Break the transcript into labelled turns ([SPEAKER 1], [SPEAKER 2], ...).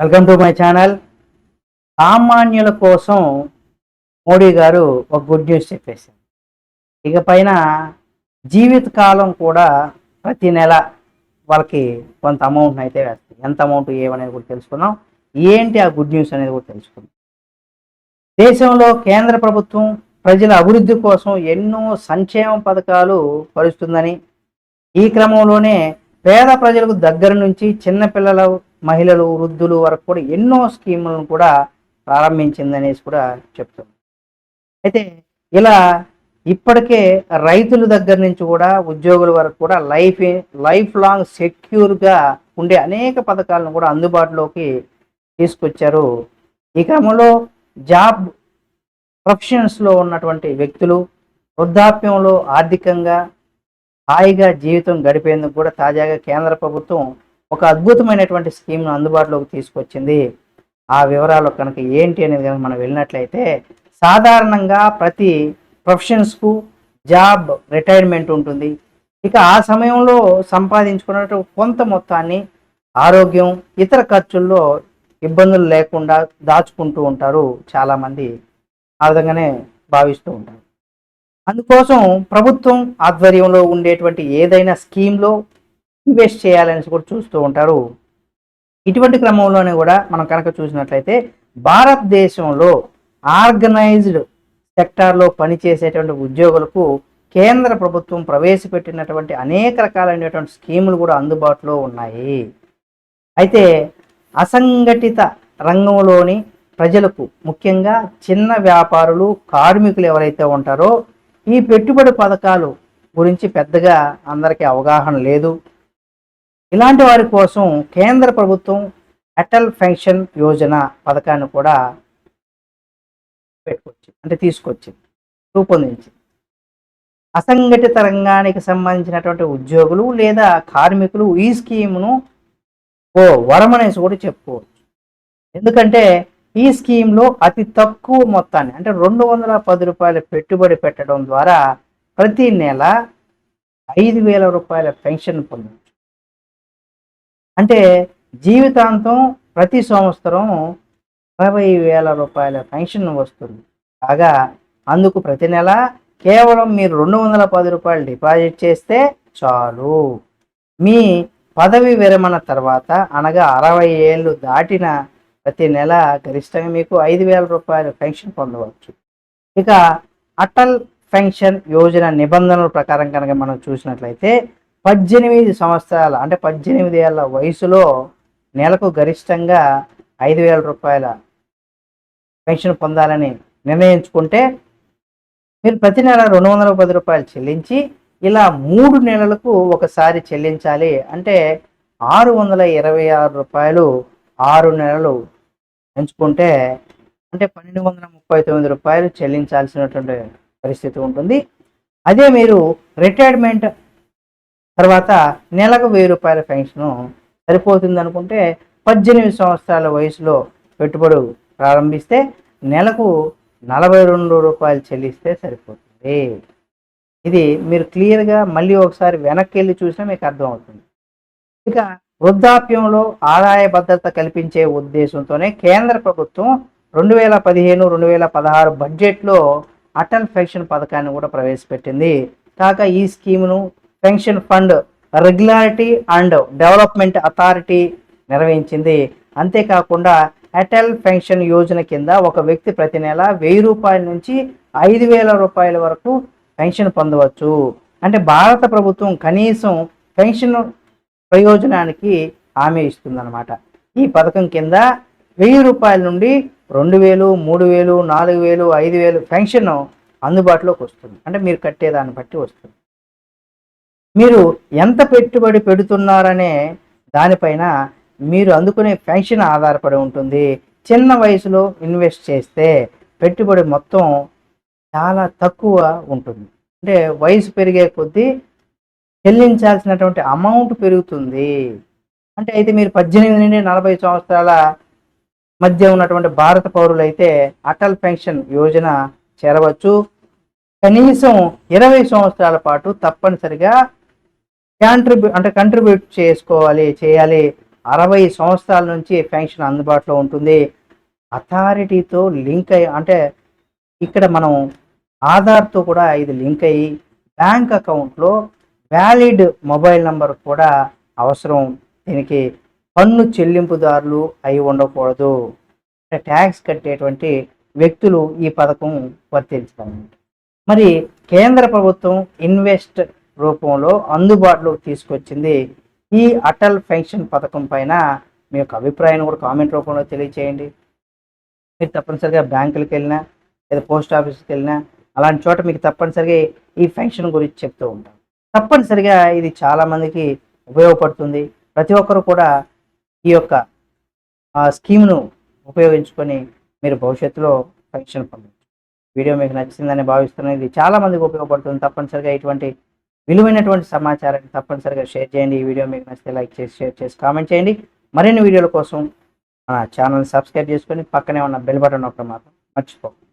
[SPEAKER 1] Welcome to my channel సామాన్యుల కోసం మోడీ గారు ఒక గుడ్ న్యూస్ చెప్పేశారు. ఇక పైన జీవితకాలం కూడా ప్రతి నెల వాళ్ళకి కొంత అమౌంట్ అయితే వేస్తాయి ఎంత అమౌంట్ ఏమనేది కూడా తెలుసుకుందాం. ఏంటి ఆ గుడ్ న్యూస్ అనేది కూడా తెలుసుకుందాం. దేశంలో కేంద్ర ప్రభుత్వం ప్రజల అభివృద్ధి కోసం ఎన్నో సంక్షేమ పథకాలు పరుస్తుందని ఈ క్రమంలోనే పేద ప్రజలకు దగ్గర నుంచి చిన్నపిల్లల మహిళలు వృద్ధులు వరకు కూడా ఎన్నో స్కీములను కూడా ప్రారంభించిందనేసి కూడా చెప్తుంది అయితే ఇలా ఇప్పటికే రైతుల దగ్గర నుంచి కూడా ఉద్యోగుల వరకు కూడా లైఫ్ లైఫ్ లాంగ్ సెక్యూర్గా ఉండే అనేక పథకాలను కూడా అందుబాటులోకి తీసుకొచ్చారు. ఈ క్రమంలో జాబ్ ప్రొఫెషన్స్లో ఉన్నటువంటి వ్యక్తులు వృద్ధాప్యంలో ఆర్థికంగా హాయిగా జీవితం గడిపేందుకు కూడా తాజాగా కేంద్ర ప్రభుత్వం ఒక అద్భుతమైనటువంటి స్కీమ్ను అందుబాటులోకి తీసుకొచ్చింది. ఆ వివరాలు కనుక ఏంటి అనేది కనుక మనం వెళ్ళినట్లయితే సాధారణంగా ప్రతి ప్రొఫెషన్స్కు జాబ్ రిటైర్మెంట్ ఉంటుంది. ఇక ఆ సమయంలో సంపాదించుకున్న కొంత మొత్తాన్ని ఆరోగ్యం ఇతర ఖర్చుల్లో ఇబ్బందులు లేకుండా దాచుకుంటూ ఉంటారు చాలామంది. ఆ విధంగానే భావిస్తూ ఉంటారు. అందుకోసం ప్రభుత్వం ఆధ్వర్యంలో ఉండేటువంటి ఏదైనా స్కీమ్లో ఇన్వెస్ట్ చేయాలని కూడా చూస్తూ ఉంటారు. ఇటువంటి క్రమంలోనే కూడా మనం కనుక చూసినట్లయితే భారతదేశంలో ఆర్గనైజ్డ్ సెక్టార్లో పనిచేసేటువంటి ఉద్యోగులకు కేంద్ర ప్రభుత్వం ప్రవేశపెట్టినటువంటి అనేక రకాలైనటువంటి స్కీములు కూడా అందుబాటులో ఉన్నాయి. అయితే అసంఘటిత రంగంలోని ప్రజలకు ముఖ్యంగా చిన్న వ్యాపారులు కార్మికులు ఎవరైతే ఉంటారో ఈ పెట్టుబడి పథకాలు గురించి పెద్దగా అందరికీ అవగాహన లేదు. ఇలాంటి వారి కోసం కేంద్ర ప్రభుత్వం అటల్ పెన్షన్ యోజన పథకాన్ని కూడా పెట్టుకొచ్చింది అంటే తీసుకొచ్చింది రూపొందించింది. అసంఘటిత రంగానికి సంబంధించినటువంటి ఉద్యోగులు లేదా కార్మికులు ఈ స్కీమును ఓ వరమనేసి కూడా చెప్పుకోవచ్చు. ఎందుకంటే ఈ స్కీమ్లో అతి తక్కువ మొత్తాన్ని అంటే రెండు వందల పది రూపాయల పెట్టుబడి పెట్టడం ద్వారా ప్రతి నెల ఐదు వేల రూపాయల పెన్షన్ పొందవచ్చు అంటే జీవితాంతం ప్రతి సంవత్సరం అరవై వేల రూపాయల పెన్షన్ వస్తుంది. కాగా అందుకు ప్రతి నెల కేవలం మీరు రెండు వందల పది రూపాయలు డిపాజిట్ చేస్తే చాలు. మీ పదవి విరమణ తర్వాత అనగా అరవై ఏళ్ళు దాటిన ప్రతి నెల గరిష్టంగా మీకు ఐదు వేల రూపాయల పెన్షన్ పొందవచ్చు. ఇక అటల్ పెన్షన్ యోజన నిబంధనల ప్రకారం కనుక మనం చూసినట్లయితే పద్దెనిమిది సంవత్సరాల అంటే పద్దెనిమిది ఏళ్ళ వయసులో నెలకు గరిష్టంగా ఐదు వేల రూపాయల పెన్షన్ పొందాలని నిర్ణయించుకుంటే మీరు ప్రతి నెల రెండు వందల పది రూపాయలు చెల్లించి ఇలా మూడు నెలలకు ఒకసారి చెల్లించాలి అంటే ఆరు వందల ఇరవై ఆరు రూపాయలు ఆరు నెలలు ఎంచుకుంటే అంటే పన్నెండు వందల ముప్పై తొమ్మిది రూపాయలు చెల్లించాల్సినటువంటి పరిస్థితి ఉంటుంది. అదే మీరు రిటైర్మెంట్ తర్వాత నెలకు వెయ్యి రూపాయల పెన్షన్ సరిపోతుంది అనుకుంటే పద్దెనిమిది సంవత్సరాల వయసులో పెట్టుబడి ప్రారంభిస్తే నెలకు నలభై రెండు రూపాయలు చెల్లిస్తే సరిపోతుంది. ఇది మీరు క్లియర్గా మళ్ళీ ఒకసారి వెనక్కి వెళ్ళి చూసినా మీకు అర్థమవుతుంది. ఇక వృద్ధాప్యంలో ఆదాయ భద్రత కల్పించే ఉద్దేశంతోనే కేంద్ర ప్రభుత్వం రెండు వేల పదిహేను రెండు వేల పదహారు బడ్జెట్లో అటల్ పెన్షన్ పథకాన్ని కూడా ప్రవేశపెట్టింది. కాక ఈ స్కీమ్ను pension fund regularity and development authority నిర్వహించింది. అంతేకాకుండా అటల్ పెన్షన్ యోజన కింద ఒక వ్యక్తి ప్రతి నెల వెయ్యి రూపాయల నుంచి ఐదు వేల రూపాయల వరకు పెన్షన్ పొందవచ్చు. అంటే భారత ప్రభుత్వం కనీసం పెన్షన్ ప్రయోజనానికి హామీ ఇస్తుందన్నమాట. ఈ పథకం కింద వెయ్యి రూపాయల నుండి రెండు వేలు మూడు వేలు నాలుగు వేలు ఐదు వేలు పెన్షన్ అందుబాటులోకి వస్తుంది. అంటే మీరు కట్టేదాన్ని బట్టి వస్తుంది. మీరు ఎంత పెట్టుబడి పెడుతున్నారనే దానిపైన మీరు అందుకునే పెన్షన్ ఆధారపడి ఉంటుంది. చిన్న వయసులో ఇన్వెస్ట్ చేస్తే పెట్టుబడి మొత్తం చాలా తక్కువ ఉంటుంది. అంటే వయసు పెరిగే కొద్దీ చెల్లించాల్సినటువంటి అమౌంట్ పెరుగుతుంది. అంటే అయితే మీరు పద్దెనిమిది నుండి నలభై సంవత్సరాల మధ్య ఉన్నటువంటి భారత పౌరులైతే అటల్ పెన్షన్ యోజన చేరవచ్చు. కనీసం ఇరవై సంవత్సరాల పాటు తప్పనిసరిగా కాంట్రిబ్యూ అంటే కంట్రిబ్యూట్ చేసుకోవాలి చేయాలి. అరవై సంవత్సరాల నుంచి పెన్షన్ అందుబాటులో ఉంటుంది. అథారిటీతో లింక్ అయ్యి అంటే ఇక్కడ మనం ఆధార్తో కూడా ఇది లింక్ అయ్యి బ్యాంక్ అకౌంట్లో వ్యాలిడ్ మొబైల్ నంబర్ కూడా అవసరం. దీనికి పన్ను చెల్లింపుదారులు అయి ఉండకూడదు. అంటే ట్యాక్స్ కట్టేటువంటి వ్యక్తులు ఈ పథకం వర్తించాలన్నమాట మరి కేంద్ర ప్రభుత్వం ఇన్వెస్ట్ రూపంలో అందుబాటులోకి తీసుకొచ్చింది ఈ అటల్ పెన్షన్ పథకం పైన మీ యొక్క అభిప్రాయాన్ని కూడా కామెంట్ రూపంలో తెలియచేయండి. మీరు తప్పనిసరిగా బ్యాంకులకు వెళ్ళినా లేదా పోస్ట్ ఆఫీస్కి వెళ్ళినా అలాంటి చోట మీకు తప్పనిసరిగా ఈ పెన్షన్ గురించి చెప్తూ ఉంటాం. తప్పనిసరిగా ఇది చాలామందికి ఉపయోగపడుతుంది. ప్రతి ఒక్కరు కూడా ఈ యొక్క ఆ స్కీమ్ను ఉపయోగించుకొని మీరు భవిష్యత్తులో పెన్షన్ పొందవచ్చు వీడియో మీకు నచ్చిందని భావిస్తున్నాను. ఇది చాలామందికి ఉపయోగపడుతుంది. తప్పనిసరిగా ఇటువంటి విలువైనటువంటి సమాచారాన్ని తప్పనిసరిగా షేర్ చేయండి. ఈ వీడియో మీకు నచ్చితే లైక్ చేసి షేర్ చేసి కామెంట్ చేయండి. మరిన్ని వీడియోల కోసం మన ఛానల్ని సబ్స్క్రైబ్ చేసుకొని పక్కనే ఉన్న బెల్ బటన్ నొక్కడం మాత్రం మర్చిపోకండి